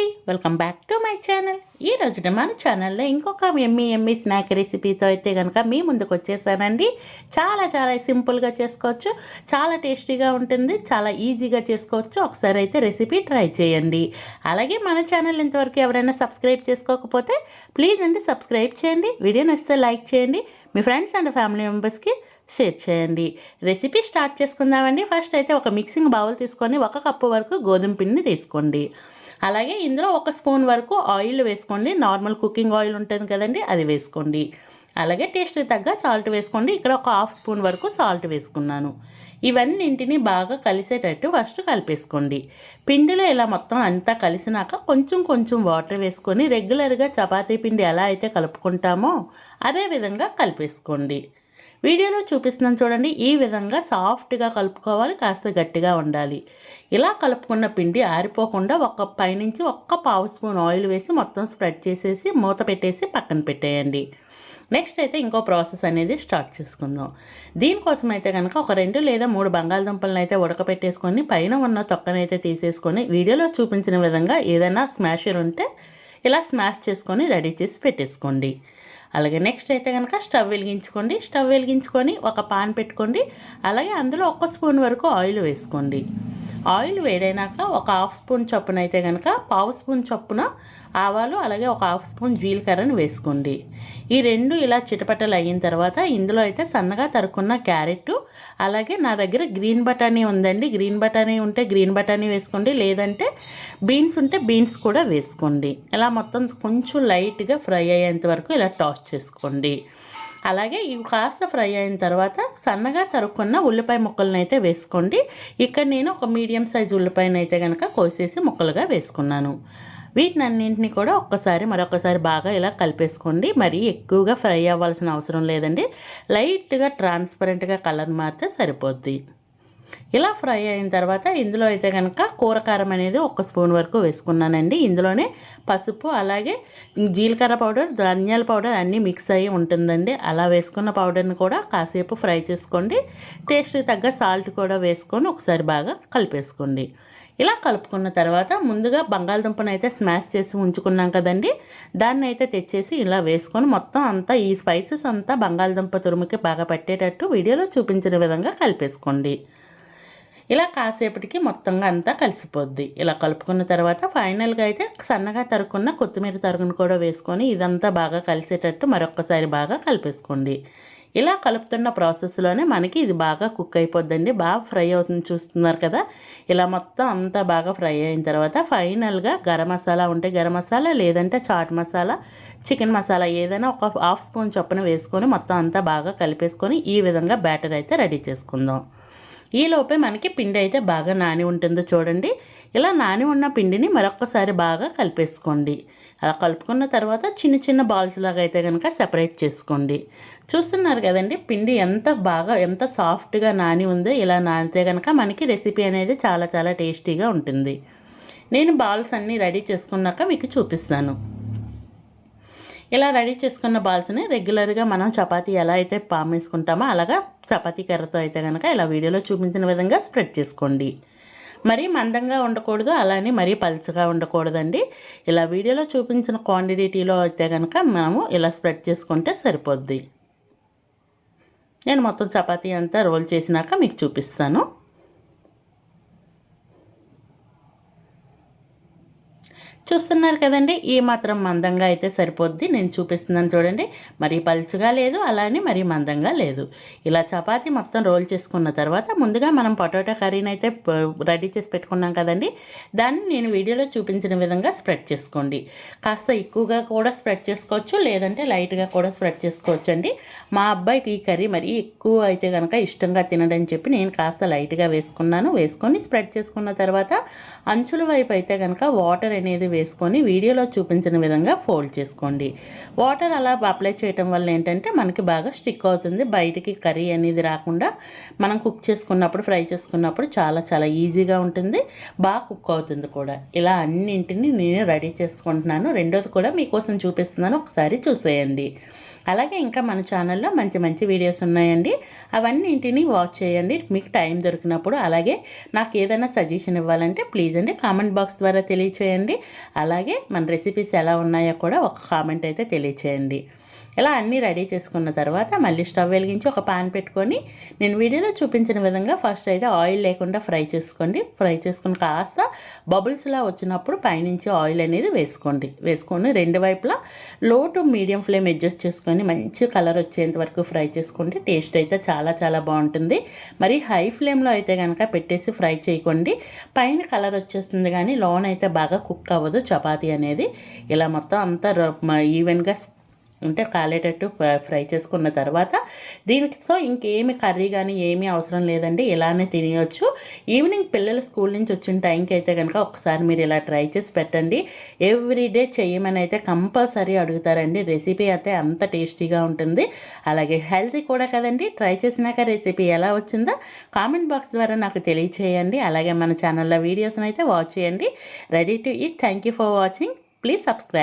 అండి. Welcome back to my channel ఈ రోజున మన ఛానల్లో ఇంకొక ఎమ్మి ఎమ్మి స్నాక్ రెసిపీతో అయితే కనుక మీ ముందుకు వచ్చేసానండి. చాలా చాలా సింపుల్గా చేసుకోవచ్చు. చాలా టేస్టీగా ఉంటుంది. చాలా ఈజీగా చేసుకోవచ్చు. ఒకసారి అయితే రెసిపీ ట్రై చేయండి. అలాగే మన ఛానల్ ఇంతవరకు ఎవరైనా సబ్స్క్రైబ్ చేసుకోకపోతే ప్లీజ్ అండి సబ్స్క్రైబ్ చేయండి. వీడియో నచ్చితే లైక్ చేయండి. మీ ఫ్రెండ్స్ అండ్ ఫ్యామిలీ మెంబర్స్కి షేర్ చేయండి. రెసిపీ స్టార్ట్ చేసుకుందామండి. ఫస్ట్ అయితే ఒక మిక్సింగ్ బౌల్ తీసుకొని ఒక కప్పు వరకు గోధుమ పిండిని తీసుకోండి. అలాగే ఇందులో ఒక స్పూన్ వరకు ఆయిల్ వేసుకోండి. నార్మల్ కుకింగ్ ఆయిల్ ఉంటుంది కదండి అది వేసుకోండి. అలాగే టేస్ట్ తగ్గ సాల్ట్ వేసుకోండి. ఇక్కడ ఒక హాఫ్ స్పూన్ వరకు సాల్ట్ వేసుకున్నాను. ఇవన్నింటిని బాగా కలిసేటట్టు ఫస్ట్ కలిపేసుకోండి. పిండిలో ఇలా మొత్తం అంతా కలిసినాక కొంచెం కొంచెం వాటర్ వేసుకొని రెగ్యులర్గా చపాతీ పిండి ఎలా అయితే కలుపుకుంటామో అదే విధంగా కలిపేసుకోండి. వీడియోలో చూపిస్తున్నాను చూడండి ఈ విధంగా సాఫ్ట్గా కలుపుకోవాలి కాస్త గట్టిగా ఉండాలి. ఇలా కలుపుకున్న పిండి ఆరిపోకుండా ఒక పైనుంచి ఒక్క పావు స్పూన్ ఆయిల్ వేసి మొత్తం స్ప్రెడ్ చేసేసి మూత పెట్టేసి పక్కన పెట్టేయండి. నెక్స్ట్ అయితే ఇంకో ప్రాసెస్ అనేది స్టార్ట్ చేసుకుందాం. దీనికోసం అయితే కనుక ఒక రెండు లేదా మూడు బంగాళదుంపలను అయితే ఉడకపెట్టేసుకొని పైన ఉన్న తొక్కనైతే తీసేసుకొని వీడియోలో చూపించిన విధంగా ఏదైనా స్మాషర్ ఉంటే ఇలా స్మాష్ చేసుకొని రెడీ చేసి పెట్టేసుకోండి. అలాగే నెక్స్ట్ అయితే కనుక స్టవ్ వెలిగించుకోండి. స్టవ్ వెలిగించుకొని ఒక పాన్ పెట్టుకోండి. అలాగే అందులో ఒక స్పూన్ వరకు ఆయిల్ వేసుకోండి. ఆయిల్ వేడైనాక ఒక హాఫ్ స్పూన్ చొప్పున అయితే కనుక పావు స్పూన్ చొప్పున ఆవాలు అలాగే ఒక హాఫ్ స్పూన్ జీలకర్రను వేసుకోండి. ఈ రెండు ఇలా చిటపటలు అయిన తర్వాత ఇందులో అయితే సన్నగా తరుక్కున్న క్యారెట్ అలాగే నా దగ్గర గ్రీన్ బఠానీ ఉందండి. గ్రీన్ బటానీ ఉంటే గ్రీన్ బటానీ వేసుకోండి. లేదంటే బీన్స్ ఉంటే బీన్స్ కూడా వేసుకోండి. ఇలా మొత్తం కొంచెం లైట్గా ఫ్రై అయ్యేంత వరకు ఇలా టాస్ చేసుకోండి. అలాగే ఇవి కాస్త ఫ్రై అయిన తర్వాత సన్నగా తరుక్కున్న ఉల్లిపాయ ముక్కలను అయితే వేసుకోండి. ఇక్కడ నేను ఒక మీడియం సైజ్ ఉల్లిపాయను అయితే కనుక కోసేసి ముక్కలుగా వేసుకున్నాను. వీటిని అన్నింటినీ కూడా ఒక్కసారి మరొకసారి బాగా ఇలా కలిపేసుకోండి. మరీ ఎక్కువగా ఫ్రై అవ్వాల్సిన అవసరం లేదండి. లైట్గా ట్రాన్స్పరెంట్గా కలర్ మారితే సరిపోద్ది. ఇలా ఫ్రై అయిన తర్వాత ఇందులో అయితే కనుక కూరకారం అనేది ఒక స్పూన్ వరకు వేసుకున్నానండి. ఇందులోనే పసుపు అలాగే జీలకర్ర పౌడర్ ధనియాల పౌడర్ అన్నీ మిక్స్ అయ్యి ఉంటుందండి. అలా వేసుకున్న పౌడర్ని కూడా కాసేపు ఫ్రై చేసుకోండి. టేస్ట్ తగ్గ సాల్ట్ కూడా వేసుకొని ఒకసారి బాగా కలిపేసుకోండి. ఇలా కలుపుకున్న తర్వాత ముందుగా బంగాళదుంపను అయితే స్మాష్ చేసి ఉంచుకున్నాం కదండి. దాన్ని అయితే తెచ్చేసి ఇలా వేసుకొని మొత్తం అంతా ఈ స్పైసెస్ అంతా బంగాళదుంప తురుముకి బాగా పట్టేటట్టు వీడియోలో చూపించిన విధంగా కలిపేసుకోండి. ఇలా కాసేపటికి మొత్తంగా అంతా కలిసిపోద్ది. ఇలా కలుపుకున్న తర్వాత ఫైనల్గా అయితే సన్నగా తరుక్కున్న కొత్తిమీర తరుగును కూడా వేసుకొని ఇదంతా బాగా కలిసేటట్టు మరొకసారి బాగా కలిపేసుకోండి. ఇలా కలుపుతున్న ప్రాసెస్లోనే మనకి ఇది బాగా కుక్ అయిపోద్దండి. బాగా ఫ్రై అవుతుంది చూస్తున్నారు కదా? ఇలా మొత్తం అంతా బాగా ఫ్రై అయిన తర్వాత ఫైనల్గా గరం మసాలా ఉంటే గరం మసాలా లేదంటే చాట్ మసాలా చికెన్ మసాలా ఏదైనా ఒక హాఫ్ స్పూన్ చొప్పున వేసుకొని మొత్తం అంతా బాగా కలిపేసుకొని ఈ విధంగా బ్యాటర్ అయితే రెడీ చేసుకుందాం. ఈలోపే మనకి పిండి అయితే బాగా నాని ఉంటుందో చూడండి. ఇలా నాని ఉన్న పిండిని మరొక్కసారి బాగా కలిపేసుకోండి. అలా కలుపుకున్న తర్వాత చిన్న చిన్న బాల్స్ లాగా అయితే కనుక సెపరేట్ చేసుకోండి. చూస్తున్నారు కదండి పిండి ఎంత బాగా ఎంత సాఫ్ట్గా నాని ఉందో ఇలా నానితే కనుక మనకి రెసిపీ అనేది చాలా చాలా టేస్టీగా ఉంటుంది. నేను బాల్స్ అన్నీ రెడీ చేసుకున్నాక మీకు చూపిస్తాను. ఇలా రెడీ చేసుకున్న బాల్స్ని రెగ్యులర్గా మనం చపాతీ ఎలా అయితే పామేసుకుంటామో అలాగా చపాతీ కర్రతో అయితే కనుక ఇలా వీడియోలో చూపించిన విధంగా స్ప్రెడ్ చేసుకోండి. మరీ మందంగా ఉండకూడదు అలానే మరీ పలుచగా ఉండకూడదండి. ఇలా వీడియోలో చూపించిన క్వాంటిటీలో అయితే కనుక మనము ఇలా స్ప్రెడ్ చేసుకుంటే సరిపోద్ది. నేను మొత్తం చపాతీ అంతా రోల్ చేసినాక మీకు చూపిస్తాను. చూస్తున్నారు కదండి ఈ మాత్రం మందంగా అయితే సరిపోద్ది. నేను చూపిస్తున్నాను చూడండి. మరీ పలుచుగా లేదు అలానే మరీ మందంగా లేదు. ఇలా చపాతీ మొత్తం రోల్ చేసుకున్న తర్వాత ముందుగా మనం పొటాటో కర్రీని అయితే రెడీ చేసి పెట్టుకున్నాం కదండి. దాన్ని నేను వీడియోలో చూపించిన విధంగా స్ప్రెడ్ చేసుకోండి. కాస్త ఎక్కువగా కూడా స్ప్రెడ్ చేసుకోవచ్చు లేదంటే లైట్గా కూడా స్ప్రెడ్ చేసుకోవచ్చు అండి మా అబ్బాయికి ఈ కర్రీ మరీ ఎక్కువ అయితే కనుక ఇష్టంగా తినడని చెప్పి నేను కాస్త లైట్గా వేసుకున్నాను. వేసుకొని స్ప్రెడ్ చేసుకున్న తర్వాత అంచుల వైపు అయితే కనుక వాటర్ అనేది వేసుకొని వీడియోలో చూపించిన విధంగా ఫోల్డ్ చేసుకోండి. వాటర్ అలా అప్లై చేయటం వల్ల ఏంటంటే మనకి బాగా స్టిక్ అవుతుంది. బయటికి కర్రీ అనేది రాకుండా మనం కుక్ చేసుకున్నప్పుడు ఫ్రై చేసుకున్నప్పుడు చాలా చాలా ఈజీగా ఉంటుంది. బాగా కుక్ అవుతుంది కూడా. ఇలా అన్నింటినీ నేను రెడీ చేసుకుంటున్నాను. రెండోది కూడా మీకోసం చూపిస్తున్నాను. ఒకసారి చూసేయండి. అలాగే ఇంకా మన ఛానల్లో మంచి మంచి వీడియోస్ ఉన్నాయండి. అవన్నింటినీ వాచ్ చేయండి. మీకు టైం దొరికినప్పుడు అలాగే నాకు ఏదైనా సజెషన్ ఇవ్వాలంటే ప్లీజ్ అండి కామెంట్ బాక్స్ ద్వారా తెలియచేయండి. అలాగే మన రెసిపీస్ ఎలా ఉన్నాయో కూడా ఒక కామెంట్ అయితే తెలియచేయండి. ఇలా అన్నీ రెడీ చేసుకున్న తర్వాత మళ్ళీ స్టవ్ వెలిగించి ఒక పాన్ పెట్టుకొని నేను వీడియోలో చూపించిన విధంగా ఫస్ట్ అయితే ఆయిల్ లేకుండా ఫ్రై చేసుకోండి. ఫ్రై చేసుకుని కాస్త బబుల్స్లా వచ్చినప్పుడు పైనుంచి ఆయిల్ అనేది వేసుకోండి. వేసుకొని రెండు వైపులా లో టు మీడియం ఫ్లేమ్ అడ్జస్ట్ చేసుకొని మంచి కలర్ వచ్చేంత వరకు ఫ్రై చేసుకోండి టేస్ట్ అయితే చాలా చాలా బాగుంటుంది. మరి హై ఫ్లేమ్లో అయితే కనుక పెట్టేసి ఫ్రై చేయకండి. పైన కలర్ వచ్చేస్తుంది కానీ లోన్ అయితే బాగా కుక్ అవ్వదు చపాతీ అనేది. ఇలా మొత్తం అంతా ఈవెన్గా ఉంటే కాలేటట్టు ఫ్రై చేసుకున్న తర్వాత దీనికి సో ఇంకేమి కర్రీ కానీ ఏమీ అవసరం లేదండి. ఇలానే తినేయచ్చు. ఈవినింగ్ పిల్లలు స్కూల్ నుంచి వచ్చిన టైంకి అయితే కనుక ఒకసారి మీరు ఇలా ట్రై చేసి పెట్టండి. ఎవ్రీడే చేయమని అయితే కంపల్సరీ అడుగుతారండి. రెసిపీ అయితే అంత టేస్టీగా ఉంటుంది. అలాగే హెల్తీ కూడా కదండి. ట్రై చేసినాక రెసిపీ ఎలా వచ్చిందో కామెంట్ బాక్స్ ద్వారా నాకు తెలియచేయండి. అలాగే మన ఛానల్లో వీడియోస్ని అయితే వాచ్ చేయండి. Ready to eat. Thank you for watching. Please subscribe.